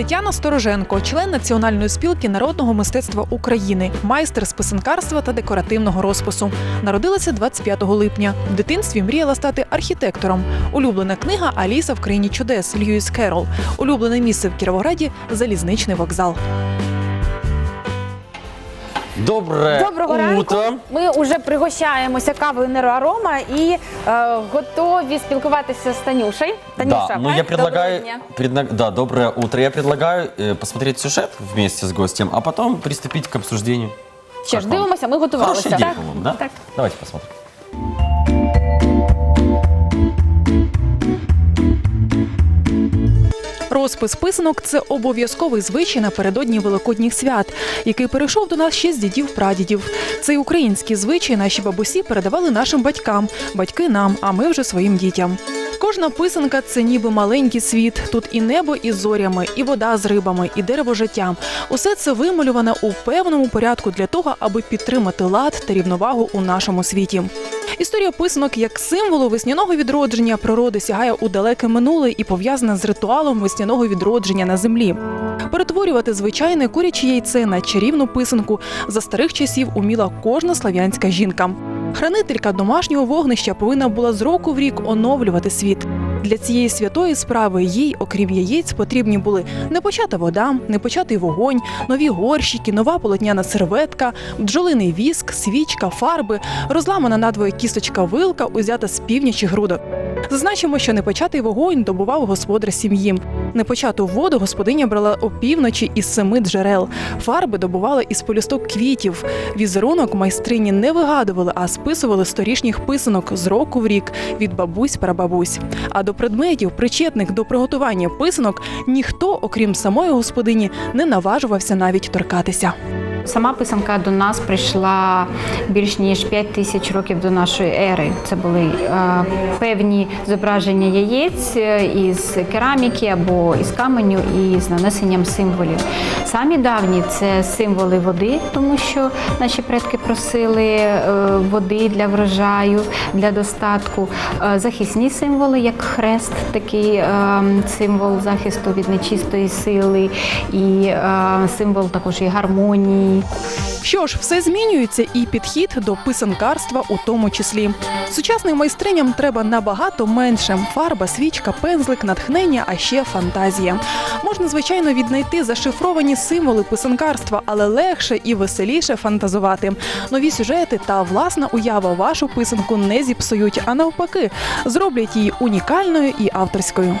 Тетяна Стороженко, член Національної спілки народного мистецтва України, майстер з писанкарства та декоративного розпису. Народилася 25 липня. В дитинстві мріяла стати архітектором. Улюблена книга Аліса в країні чудес Льюіс Керол. Улюблене місце в Кіровограді залізничний вокзал. Доброе Доброго ранку. утро. Ми вже пригощаємося кавою Нероарома і е, готові спілкуватися з Танюшей. Танюша, да, ну я предлагаю, доброго дня. предна- да, доброе утро. Я предлагаю э, посмотреть сюжет вместе с гостем, а потом приступить к обсуждению. Що Как ж, вам? дивимося, ми готувалися. Хорошая идея, по-моему, да? Так. Давайте посмотрим. Розпис писанок це обов'язковий звичай напередодні великодніх свят, який перейшов до нас ще з дідів прадідів. Цей український звичай наші бабусі передавали нашим батькам, батьки нам, а ми вже своїм дітям. Кожна писанка це ніби маленький світ. Тут і небо із зорями, і вода з рибами, і дерево життя. Усе це вималюване у певному порядку для того, аби підтримати лад та рівновагу у нашому світі. Історія писанок як символу весняного відродження природи сягає у далеке минуле і пов'язана з ритуалом весняного відродження на землі. Перетворювати звичайне куряче яйце на чарівну писанку за старих часів уміла кожна слав'янська жінка. Хранителька домашнього вогнища повинна була з року в рік оновлювати світ. Для цієї святої справи їй, окрім яєць, потрібні були непочата вода, непочатий вогонь, нові горщики, нова полотняна серветка, бджолиний віск, свічка, фарби, розламана надвоє кісточка вилка, узята з північих грудок. Зазначимо, що непочатий вогонь добував господар сім'ї. Непочату воду господиня брала опівночі із семи джерел. Фарби добувала із полісток квітів. Візерунок майстрині не вигадували, а списували сторішніх писанок з року в рік від бабусь прабабусь. А до предметів, причетних до приготування писанок, ніхто, окрім самої господині, не наважувався навіть торкатися. Сама писанка до нас прийшла більш ніж 5 тисяч років до нашої ери. Це були е, певні зображення яєць е, із кераміки або із каменю і з нанесенням символів. Самі давні це символи води, тому що наші предки просили е, води для врожаю, для достатку. Е, захисні символи, як хрест, такий символ захисту від нечистої сили, і символ також і гармонії. Що ж, все змінюється, і підхід до писанкарства у тому числі. Сучасним майстриням треба набагато менше: фарба, свічка, пензлик, натхнення, а ще фантазія. Можна, звичайно, віднайти зашифровані символи писанкарства, але легше і веселіше фантазувати. Нові сюжети та власна уява вашу писанку не зіпсують, а навпаки, зроблять її унікальною і авторською.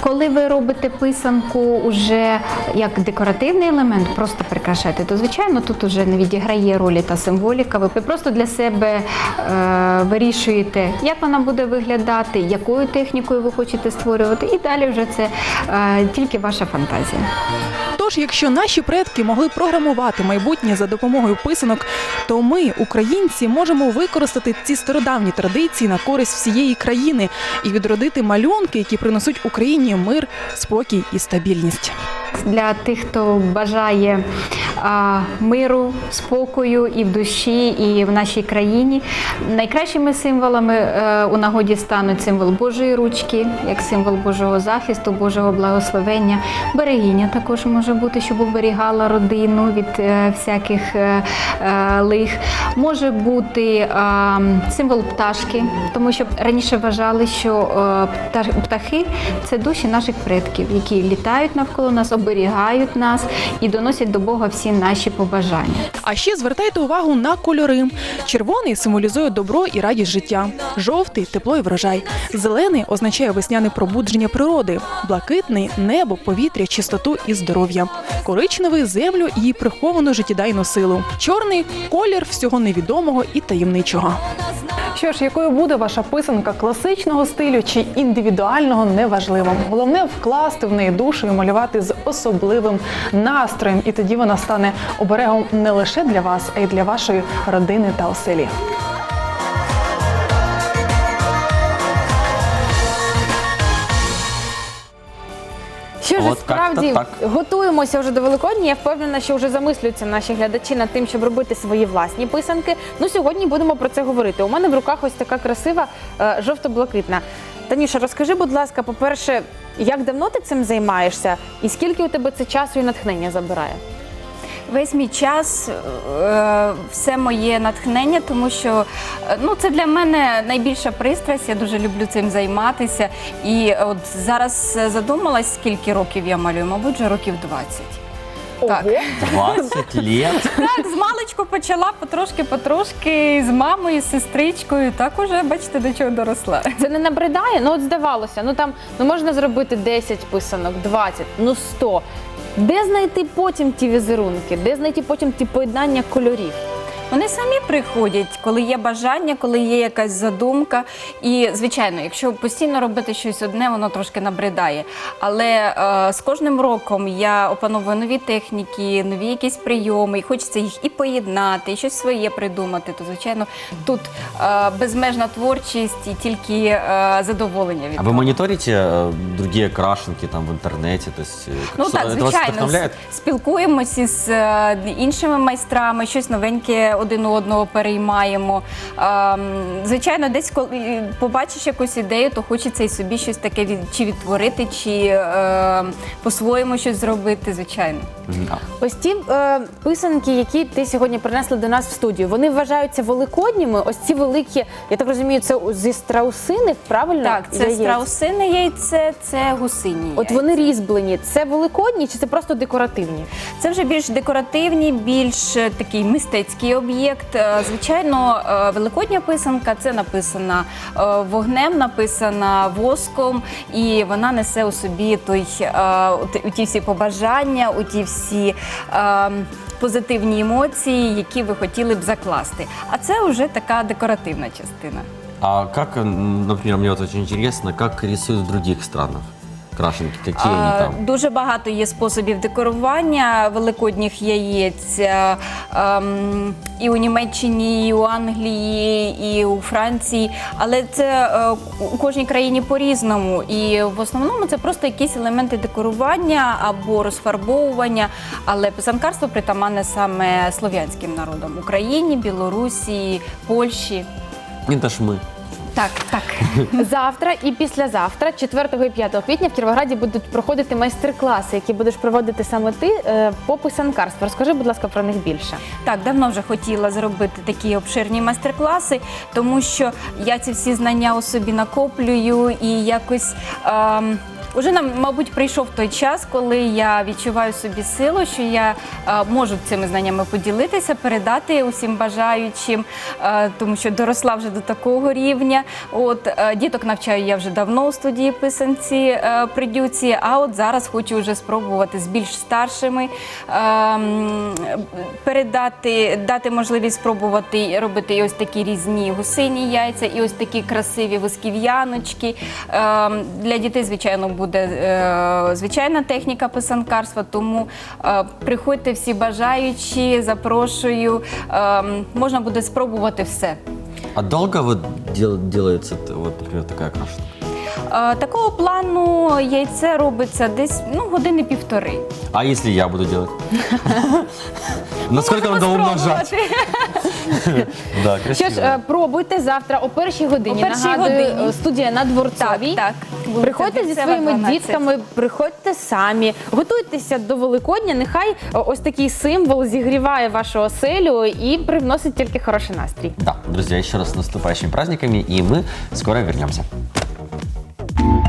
Коли ви робите писанку уже як декоративний елемент, просто прикрашаєте, то звичайно тут уже не відіграє ролі та символіка. Ви просто для себе е, вирішуєте, як вона буде виглядати, якою технікою ви хочете створювати, і далі вже це е, тільки ваша фантазія. Тож, якщо наші предки могли програмувати майбутнє за допомогою писанок, то ми, українці, можемо використати ці стародавні традиції на користь всієї країни і відродити малюнки, які принесуть Україні мир, спокій і стабільність. Для тих, хто бажає миру, спокою і в душі, і в нашій країні. Найкращими символами е, у нагоді стануть символ Божої ручки, як символ Божого захисту, Божого благословення. Берегиня також може бути, щоб оберігала родину від е, всяких е, лих. Може бути символ пташки, тому що раніше вважали, що птахи це душі наших предків, які літають навколо нас, оберігають нас і доносять до Бога всі наші побажання. А ще звертайте увагу на кольори. Червоний символізує добро і радість життя. Жовтий тепло і врожай. Зелений означає весняне пробудження природи. Блакитний небо, повітря, чистоту і здоров'я. Коричневий землю і приховану життєдайну силу. Чорний колір всього невідомого і таємничого. Що ж, якою буде ваша писанка класичного стилю чи індивідуального, неважливо. Головне вкласти в неї душу і малювати з особливим настроєм, і тоді вона стане оберегом не лише для вас, а й для вашої родини та оселі. Що ж, От справді так. готуємося вже до Великодня. Я впевнена, що вже замислюються наші глядачі над тим, щоб робити свої власні писанки. Ну сьогодні будемо про це говорити. У мене в руках ось така красива е, жовто-блакитна. Таніша, розкажи, будь ласка, по-перше, як давно ти цим займаєшся, і скільки у тебе це часу і натхнення забирає? Весь мій час, е, все моє натхнення, тому що е, ну, це для мене найбільша пристрасть. Я дуже люблю цим займатися. І от зараз задумалась, скільки років я малюю, мабуть, вже років 20. Так. Ого. 20 лет. Так, з маличку почала потрошки-потрошки з мамою, з сестричкою. Так уже, бачите, до чого доросла. Це не набридає? Ну от здавалося, ну там ну можна зробити 10 писанок, 20, ну 100. Де знайти потім ті візерунки? Де знайти потім ті поєднання кольорів? Вони самі приходять, коли є бажання, коли є якась задумка. І, звичайно, якщо постійно робити щось одне, воно трошки набридає. Але е, з кожним роком я опановую нові техніки, нові якісь прийоми, і хочеться їх і поєднати, і щось своє придумати. То, звичайно, тут е, безмежна творчість і тільки е, задоволення від А вы того. мониторите э, другие крашенки там в интернете? То есть, э, Ну что- так, это вас звичайно, вдохновляет? с- спілкуємося з е, іншими майстрами, щось новеньке один у одного переймаємо. Ем, Звичайно, десь коли побачиш якусь ідею, то хочеться і собі щось таке від, чи відтворити, чи е, по-своєму щось зробити, звичайно. Ось ті е, писанки, які ти сьогодні принесли до нас в студію, вони вважаються великодніми. Ось ці великі, я так розумію, це зі страусиних, правильно? Так, це Яєць? страусине яйце, це гусині. От вони різьблені. Це великодні чи це просто декоративні? Це вже більш декоративні, більш е, такий мистецький об'єкт. Е, Звичайно, е, великодня писанка це написана е, вогнем, написана воском, і вона несе у собі той у ті всі побажання, у ті всі. е, Позитивні емоції, які ви хотіли б закласти. А це вже така декоративна частина. А э, например, мне вот очень интересно, как в других странах крашенки? Какие они там? Дуже багато є способів декорування великодніх яєць е, ем, і у Німеччині, і у Англії, і у Франції. Але це е, у кожній країні по-різному. І в основному це просто якісь елементи декорування або розфарбовування. Але писанкарство притаманне саме слов'янським народам Україні, Білорусі, Польщі. Это ж мы. Так, так. Завтра і післязавтра, 4 і 5 квітня, в Кіровограді будуть проходити майстер-класи, які будеш проводити саме ти е, по писанкарству. Розкажи, будь ласка, про них більше. Так, давно вже хотіла зробити такі обширні майстер-класи, тому що я ці всі знання у собі накоплюю і якось. Ем, Уже нам, мабуть, прийшов той час, коли я відчуваю собі силу, що я е, можу цими знаннями поділитися, передати усім бажаючим, е, тому що доросла вже до такого рівня. От е, діток навчаю я вже давно у студії писанці е, придюці, а от зараз хочу вже спробувати з більш старшими ем, передати, дати можливість спробувати робити ось такі різні гусині яйця, і ось такі красиві восків'яночки. Ем, Для дітей, звичайно, буде е, звичайна техніка писанкарства, тому е, приходьте всі бажаючі, запрошую. Ем, Можна буде спробувати все. А долго вот дел- делается, вот, например, такая крашенка? Е, Такого плану яйце робиться десь ну, години півтори. А если я буду делать? Насколько надо умножать? Да, Що ж, е, пробуйте завтра о першій годині. О першій Нагадую, годині. е, студія на Дворцовій. Так, так. Приходьте зі своїми 12. дітками, приходьте самі, готуйтеся до Великодня. Нехай е, ось такий символ зігріває вашу оселю і привносить тільки хороший настрій. Да, друзья, еще раз с наступающими праздниками, и мы скоро вернемся.